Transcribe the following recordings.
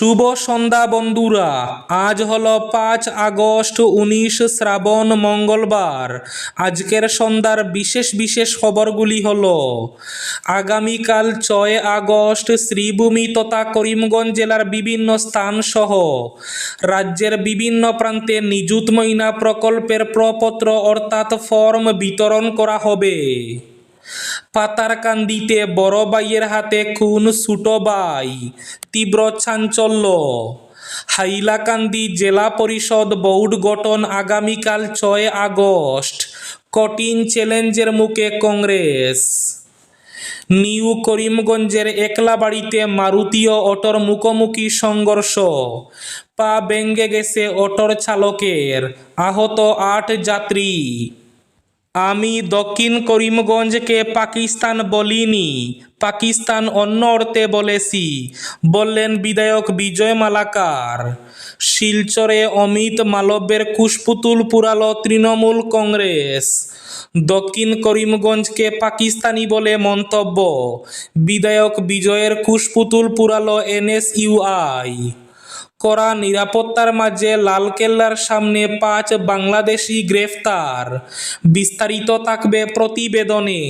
শুভ সন্ধ্যা বন্ধুরা। আজ হলো পাঁচ আগস্ট, উনিশ শ্রাবণ, মঙ্গলবার। আজকের সন্ধ্যার বিশেষ বিশেষ খবরগুলি হল, আগামীকাল ছয় আগস্ট, শ্রীভূমি তথা করিমগঞ্জ জেলার বিভিন্ন স্থান সহ রাজ্যের বিভিন্ন প্রান্তে নিযুত ময়না প্রকল্পের প্রপত্র অর্থাৎ ফর্ম বিতরণ করা হবে। পাতারকান্দিতে বড় ভাইয়ের হাতে খুন ছোটো ভাই তীব্র চাঞ্চল্য। হাইলাকান্দি জেলা পরিষদ বোর্ড গঠন আগামীকাল ছয় আগস্ট, কঠিন চ্যালেঞ্জের মুখে কংগ্রেস। নিউ করিমগঞ্জের একলাবাড়িতে মারুতীয় অটোর মুখোমুখি সংঘর্ষ। পা ভেঙে গেছে অটোর চালকের। আহত আট যাত্রী। আমি দক্ষিণ করিমগঞ্জকে পাকিস্তান বলিনি, পাকিস্তান অন্য অর্থে বলেছি, বললেন বিধায়ক বিজয় মালাকার। শিলচরে অমিত মালব্যের কুশপুতুল পুরাল তৃণমূল কংগ্রেস। দক্ষিণ করিমগঞ্জকে পাকিস্তানি বলে মন্তব্য, বিধায়ক বিজয়ের কুশপুতুল পুরালো এনএসইউআই। কড়া নিরাপত্তার মাঝে লালকেল্লার সামনে পাঁচ বাংলাদেশি গ্রেফতার। বিস্তারিত থাকবে প্রতিবেদনে।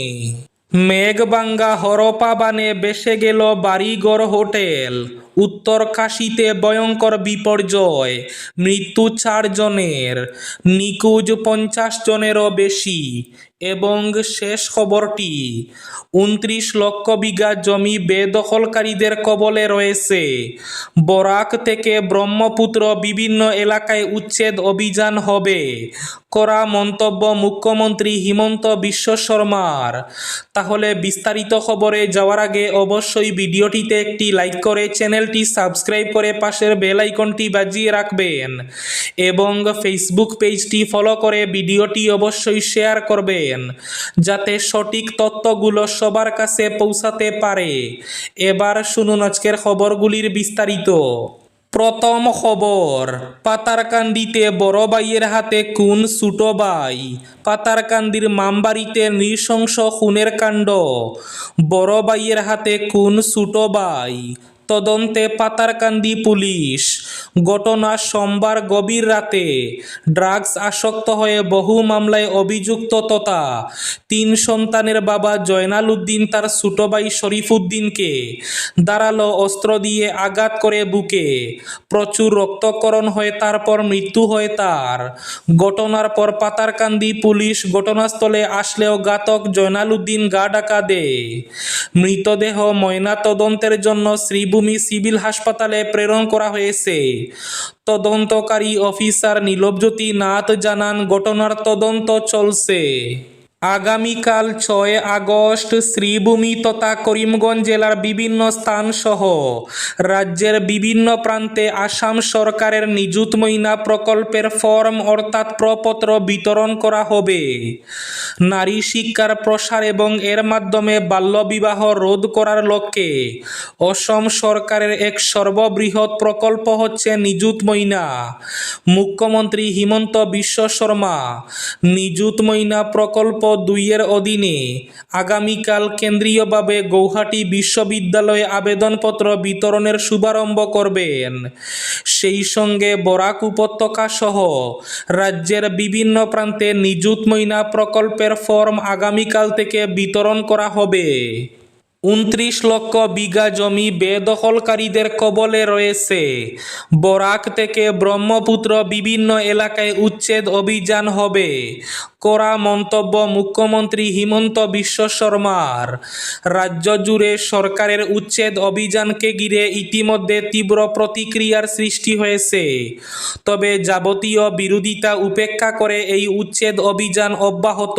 মেঘবাঙ্গা হরপা বানে বেসে গেল বাড়িঘর হোটেল। উত্তর কাশীতে ভয়ঙ্কর বিপর্যয়। মৃত্যু চারজনের। নিকুজ পঞ্চাশ জনেরও বেশি। এবং শেষ খবরটি, উনত্রিশ লক্ষ বিঘা জমি বেদখলকারীদের কবলে রয়েছে। বরাক থেকে ব্রহ্মপুত্র বিভিন্ন এলাকায় উচ্ছেদ অভিযান হবে, করা মন্তব্য মুখ্যমন্ত্রী হিমন্ত বিশ্ব শর্মার। তাহলে বিস্তারিত খবরে যাওয়ার আগে অবশ্যই ভিডিওটিতে একটি লাইক করে চ্যানেলটি সাবস্ক্রাইব করে পাশের বেল আইকনটি বাজিয়ে রাখবেন এবং ফেসবুক পেজটি ফলো করে ভিডিওটি অবশ্যই শেয়ার করবেন। যাতে সঠিক তত্ত্বগুলো সবার কাছে পৌঁছাতে পারে। এবার শুনুন আজকের খবরগুলির বিস্তারিত। প্রথম খবর, পাতারকান্দিতে বড় ভাইয়ের হাতে খুন ছোটো ভাই। পাতারকান্দির মামবাড়িতে নৃশংস খুনের কাণ্ড। বড় ভাইয়ের হাতে খুন ছোটো ভাই। তদন্তে পাতারকান্দি পুলিশ। ঘটনা সোমবার গভীর রাতে। ড্রাগস আসক্ত হয়ে বহু মামলায় অভিযুক্ত তথা তিন সন্তানের বাবা জয়নাল উদ্দিন তার ছোট ভাই শরীফুদ্দিনকে দাঁড়াল অস্ত্র দিয়ে আঘাত করে বুকে। প্রচুর রক্তকরণ হয়ে তারপর মৃত্যু হয় তার। ঘটনার পর পাতারকান্দি পুলিশ ঘটনাস্থলে আসলেও ঘাতক জয়নাল উদ্দিন গা ডাকা দেয়। মৃতদেহ ময়না তদন্তের জন্য শ্রীভূমি সিভিল হাসপাতালে প্রেরণ করা হয়েছে। তদন্তকারী অফিসার নীলবজ্যোতি নাথ জানান ঘটনার তদন্ত চলছে। আগামীকাল ছয় আগস্ট শ্রীভূমি তথা করিমগঞ্জ জেলার বিভিন্ন স্থান সহ রাজ্যের বিভিন্ন প্রান্তে আসাম সরকারের নিযুত ময়না প্রকল্পের ফর্ম অর্থাৎ প্রপত্র বিতরণ করা হবে। নারী শিক্ষার প্রসার এবং এর মাধ্যমে বাল্যবিবাহ রোধ করার লক্ষ্যে অসম সরকারের এক সর্ববৃহৎ প্রকল্প হচ্ছে নিযুত ময়না। মুখ্যমন্ত্রী হিমন্ত বিশ্ব শর্মা নিযুত ময়না প্রকল্প দুইয়ের অধীনে আগামীকাল কেন্দ্রীয়ভাবে গৌহাটি বিশ্ববিদ্যালয়ে আবেদনপত্র বিতরণের শুভারম্ভ করবেন। সেই সঙ্গে বরাক উপত্যকা সহ রাজ্যের বিভিন্ন প্রান্তে নিযুত ময়না প্রকল্পের ফর্ম আগামীকাল থেকে বিতরণ করা হবে। উনত্রিশ লক্ষ বিঘা জমি বেদখলকারীদের কবলে রয়েছে। বরাক থেকে ব্রহ্মপুত্র বিভিন্ন এলাকায় উচ্ছেদ অভিযান হবে। করা মন্তব্য মুখ্যমন্ত্রী হিমন্ত বিশ্ব শর্মার। রাজ্য জুড়ে সরকারের উচ্ছেদ অভিযানকে ঘিরে ইতিমধ্যে তীব্র প্রতিক্রিয়ার সৃষ্টি হয়েছে। তবে যাবতীয় বিরোধিতা উপেক্ষা করে এই উচ্ছেদ অভিযান অব্যাহত।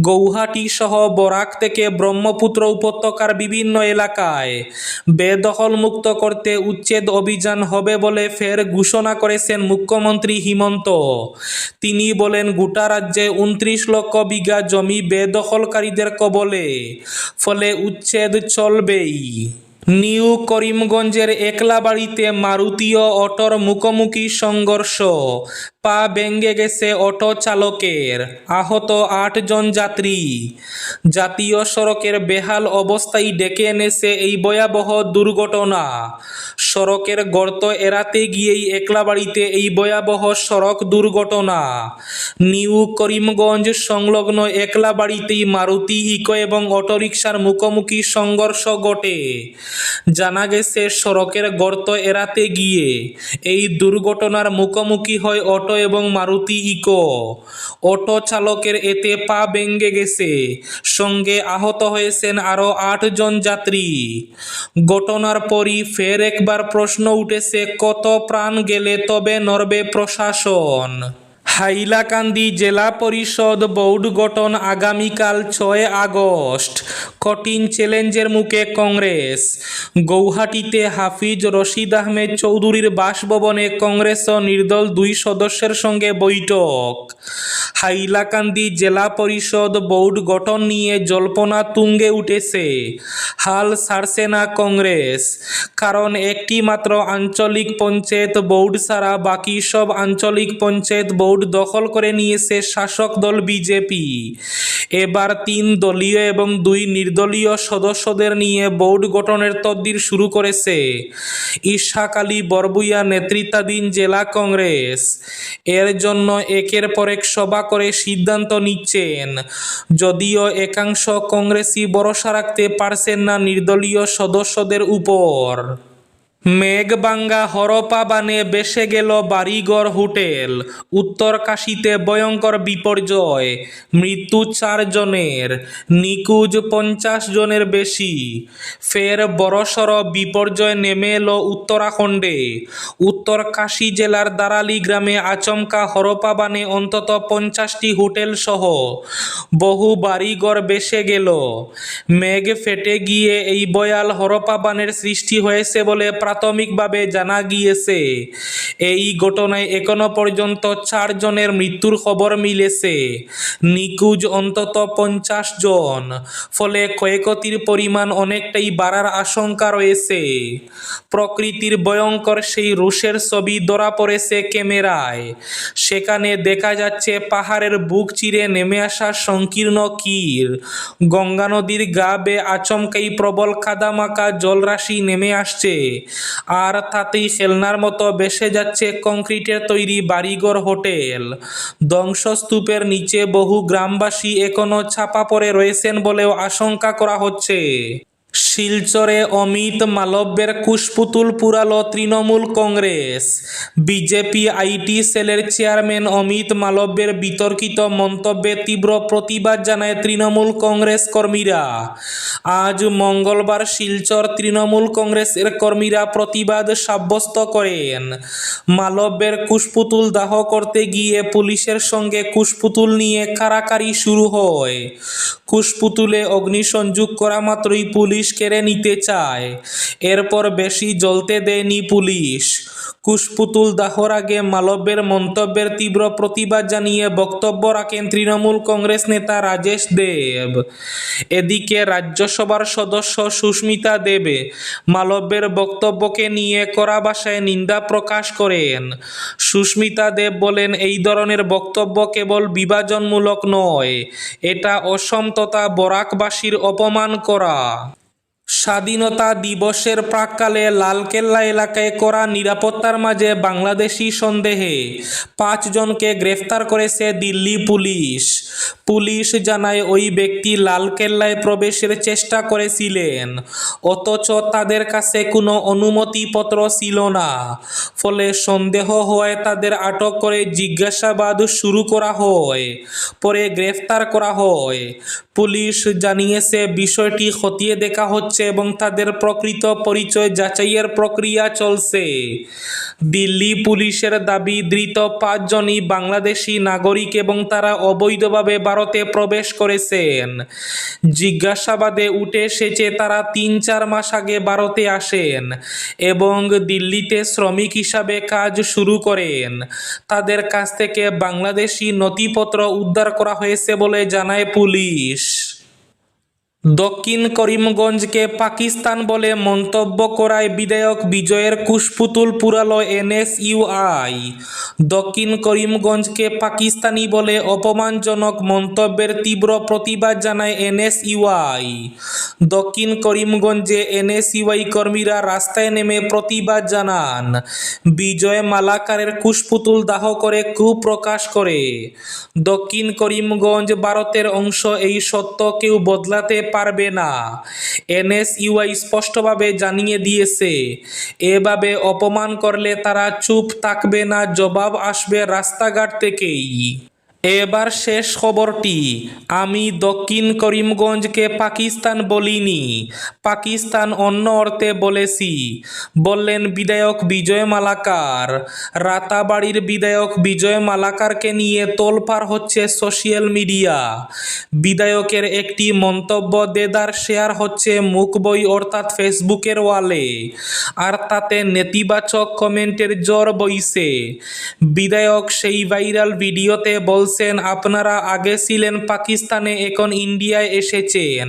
গৌহাটি সহ বরাক থেকে ব্রহ্মপুত্র উপত্যকার বিভিন্ন এলাকায়। বেদখল মুক্ত করতে উচ্ছেদ অভিযান হবে বলে ফের ঘোষণা করেছেন মুখ্যমন্ত্রী হিমন্ত। তিনি বলেন, গোটা রাজ্যে উনত্রিশ লক্ষ বিঘা জমি বেদখলকারীদের কবলে। ফলে উচ্ছেদ চলবেই। নিউ করিমগঞ্জের একলাবাড়িতে মারুতি ও অটোর মুখোমুখি সংঘর্ষ। পা ভেঙে গেছে অটো চালকের। আহত আটজন যাত্রী। জাতীয় সড়কের বেহাল অবস্থায় ডেকে এনেছে এই ভয়াবহ দুর্ঘটনা। সড়কের গর্ত এড়াতে গিয়েই একলাবাড়িতে এই ভয়াবহ সড়ক দুর্ঘটনা। নিউ করিমগঞ্জ সংলগ্ন একলাবাড়িতেই মারুতি, ইকো এবং অটোরিকশার মুখোমুখি সংঘর্ষ ঘটে। জানা গেছে, সড়কের গর্ত এড়াতে গিয়ে এই দুর্ঘটনার মুখোমুখি হয় অটো এবং মারুতি ইকো। অটো চালকের এতে পা ভেঙে গেছে। সঙ্গে আহত হয়েছেন আরও আটজন যাত্রী। ঘটনার পরই ফের একবার প্রশ্ন উঠেছে, কত প্রাণ গেলে তবে নড়বে প্রশাসন? হাইলাকান্দি জেলা পরিষদ বোর্ড গঠন আগামীকাল ছয় আগস্ট। কঠিন চ্যালেঞ্জের মুখে কংগ্রেস। গৌহাটিতে হাফিজ রশিদ আহমেদ চৌধুরীর বাসভবনে কংগ্রেস ও নির্দল দুই সদস্যের সঙ্গে বৈঠক। হাইলাকান্দি জেলা পরিষদ বোর্ড গঠন নিয়ে জল্পনা তুঙ্গে উঠেছে। হাল ছাড়ছে না কংগ্রেস। কারণ একটি মাত্র আঞ্চলিক পঞ্চায়েত বোর্ড ছাড়া বাকি সব আঞ্চলিক পঞ্চায়েত বোর্ড দখল করে নিয়েছে শাসক দল বিজেপি। এবার তিন দলীয় এবং দুই নির্দলীয় সদস্যদের নিয়ে বোর্ড গঠনের তদবির শুরু করেছে। ইশাক আলী বরবুইয়া নেতৃত্বাধীন জেলা কংগ্রেস। এর জন্য একের পর এক সভা করে সিদ্ধান্ত নিচ্ছেন। যদিও একাংশ কংগ্রেসই ভরসা রাখতে পারছেন না নির্দলীয় সদস্যদের উপর। মেঘবাঙ্গা হরপা বানে বেসে গেল বাড়িঘর হোটেল। উত্তর কাশীতে ভয়ঙ্কর বিপর্যয়। মৃত্যু চারজনের নিকুজ পঞ্চাশ জনের বেশি। ফের বড়সড় বিপর্যয় নেমে এলো উত্তরাখণ্ডে। উত্তর কাশী জেলার দারালি গ্রামে আচমকা হরপা বানে অন্তত পঞ্চাশটি হোটেল সহ বহু বাড়িঘর বেসে গেল। মেঘ ফেটে গিয়ে এই বয়াল হরপা বানের সৃষ্টি হয়েছে বলে প্রাথমিকভাবে জানা গিয়েছে, এই ঘটনায় এখনও পর্যন্ত চারজনের মৃত্যুর খবর মিলেছে। নিখোঁজ অন্তত পঞ্চাশ জন, ফলে ক্ষয়ক্ষতির পরিমাণ অনেকটাই বাড়ার আশঙ্কা রয়েছে। প্রকৃতির ভয়ঙ্কর সেই রুশের ছবি ধরা পড়েছে ক্যামেরায়। সেখানে দেখা যাচ্ছে পাহাড়ের বুক চিরে নেমে আসা সংকীর্ণ কীর। গঙ্গা নদীর গা বেয়ে আচমকাই প্রবল কাদামাকা জলরাশি নেমে আসছে। আর তাতেই খেলনার মতো বেসে যাচ্ছে কংক্রিটের তৈরি বাড়িঘর হোটেল। ধ্বংসস্তূপের নিচে বহু গ্রামবাসী এখনও ছাপা পড়ে রয়েছেন বলেও আশঙ্কা করা হচ্ছে। শিলচরে অমিত মালব্যের কুশপুতুল পুরালো তৃণমূল কংগ্রেস। বিজেপি আইটি সেলের চেয়ারম্যান অমিত মালব্যের বিতর্কিত মন্তব্যে তীব্র প্রতিবাদ জানায় তৃণমূল কংগ্রেস কর্মীরা। আজ মঙ্গলবার শিলচর তৃণমূল কংগ্রেসের কর্মীরা প্রতিবাদ সাব্যস্ত করেন। মালব্যের কুশপুতুল দাহ করতে গিয়ে পুলিশের সঙ্গে কুশপুতুল নিয়ে কারাকারি শুরু হয়। কুশপুতুলে অগ্নিসংযোগ করা মাত্রই পুলিশ কেড়ে নিতে চায়। এরপর বেশি জ্বলতে দেয়নি পুলিশ। কুশপুতুল দাহর আগে মালব্যের মন্তব্যের তীব্র প্রতিবাদ জানিয়ে বক্তব্য রাখেন তৃণমূল কংগ্রেস নেতা রাজেশ দেব। এদিকে রাজ্যসভার সদস্য সুস্মিতা দেবে মালব্যের বক্তব্যকে নিয়ে কড়া ভাষায় নিন্দা প্রকাশ করেন। সুস্মিতা দেব বলেন, এই ধরনের বক্তব্য কেবল বিভাজনমূলক নয়, এটা অসম তথা বরাকবাসীর অপমান করা। স্বাধীনতা দিবসের প্রাককালে লালকেল্লা এলাকায় করা নিরাপত্তার মাঝে বাংলাদেশি সন্দেহে পাঁচজনকে গ্রেফতার করেছে দিল্লি পুলিশ। পুলিশ জানায় ওই ব্যক্তি লালকেল্লায় প্রবেশের চেষ্টা করেছিলেন। অথচ তাদের কাছে কোনো অনুমতিপত্র ছিল না। ফলে সন্দেহ হওয়ায় তাদের আটক করে জিজ্ঞাসাবাদ শুরু করা হয়, পরে গ্রেফতার করা হয়। পুলিশ জানিয়েছে, বিষয়টি খতিয়ে দেখা হচ্ছে এবং তাদের প্রকৃত পরিচয় যাচাইয়ের প্রক্রিয়া চলছে। দিল্লি পুলিশের দাবি, ধৃত পাঁচজনই বাংলাদেশি নাগরিক এবং তারা অবৈধভাবে ভারতে প্রবেশ করেছেন? জিজ্ঞাসাবাদে উঠে এসেছে, তারা তিন চার মাস আগে ভারতে আসেন এবং দিল্লিতে শ্রমিক হিসাবে কাজ শুরু করেন। তাদের কাছ থেকে বাংলাদেশি নথিপত্র উদ্ধার করা হয়েছে বলে জানায় পুলিশ। দক্ষিণ করিমগঞ্জকে পাকিস্তান বলে মন্তব্য করায় বিধায়ক বিজয়ের কুশপুতুল পুরালো এনএসইউআই। দক্ষিণ করিমগঞ্জকে পাকিস্তানি বলে অপমানজনক মন্তব্যের তীব্র প্রতিবাদ জানায় এনএসইউআই। দক্ষিণ করিমগঞ্জে এনএসইউআই কর্মীরা রাস্তায় নেমে প্রতিবাদ জানান। বিজয় মালাকারের কুশপুতুল দাহ করে ক্ষোভ প্রকাশ করে। দক্ষিণ করিমগঞ্জ ভারতের অংশ এই সত্য কেউ বদলাতে পারবে না। এনএসইউআই স্পষ্টভাবে জানিয়ে দিয়েছে, এভাবে অপমান করলে তারা চুপ থাকবে না। জবাব আসবে রাস্তাঘাট থেকেই। এবার শেষ খবরটি, আমি দক্ষিণ করিমগঞ্জকে পাকিস্তান বলিনি, পাকিস্তান অন্য অর্থে বলেছি, বললেন বিধায়ক বিজয় মালাকার। রাতাবাড়ির বিধায়ক বিজয় মালাকারকে নিয়ে তোলপাড় হচ্ছে সোশ্যাল মিডিয়া। বিধায়কের একটি মন্তব্য দেদার শেয়ার হচ্ছে মুখ বই অর্থাৎ ফেসবুকের ওয়ালে, আর তাতে নেতিবাচক কমেন্টের জ্বর বইছে। বিধায়ক সেই ভাইরাল ভিডিওতে বলছেন আপনারা আগে ছিলেন পাকিস্তানে, এখন ইন্ডিয়ায় এসেছেন।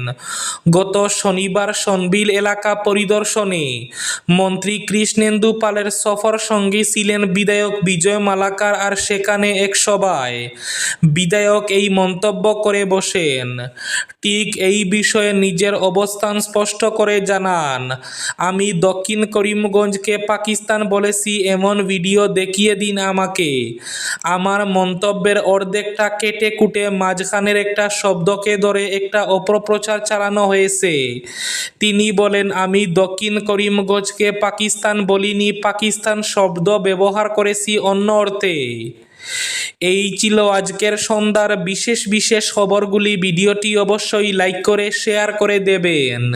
গত শনিবার সনবিল এলাকা পরিদর্শনে মন্ত্রী কৃষ্ণেন্দু পালের সফর সঙ্গী ছিলেন বিধায়ক বিজয় মালাকার আর সেখানে এক সভায়। বিধায়ক এই মন্তব্য করে বসেন, ঠিক এই বিষয়ে নিজের অবস্থান স্পষ্ট করে জানান। আমি দক্ষিণ করিমগঞ্জকে পাকিস্তান বলেছি, এমন ভিডিও দেখিয়ে দিন আমাকে। আমার মন্তব্যের অর্ধেকটা কেটে কুটে মাঝখানের একটা শব্দকে ধরে একটা অপপ্রচার চালানো হয়েছে। তিনি বলেন, আমি দক্ষিণ করিমগঞ্জকে পাকিস্তান বলিনি, পাকিস্তান শব্দ ব্যবহার করেছি অন্য অর্থে। এই ছিল আজকের সন্ধ্যার বিশেষ বিশেষ খবরগুলি। ভিডিওটি অবশ্যই লাইক করে, শেয়ার করে দেবেন।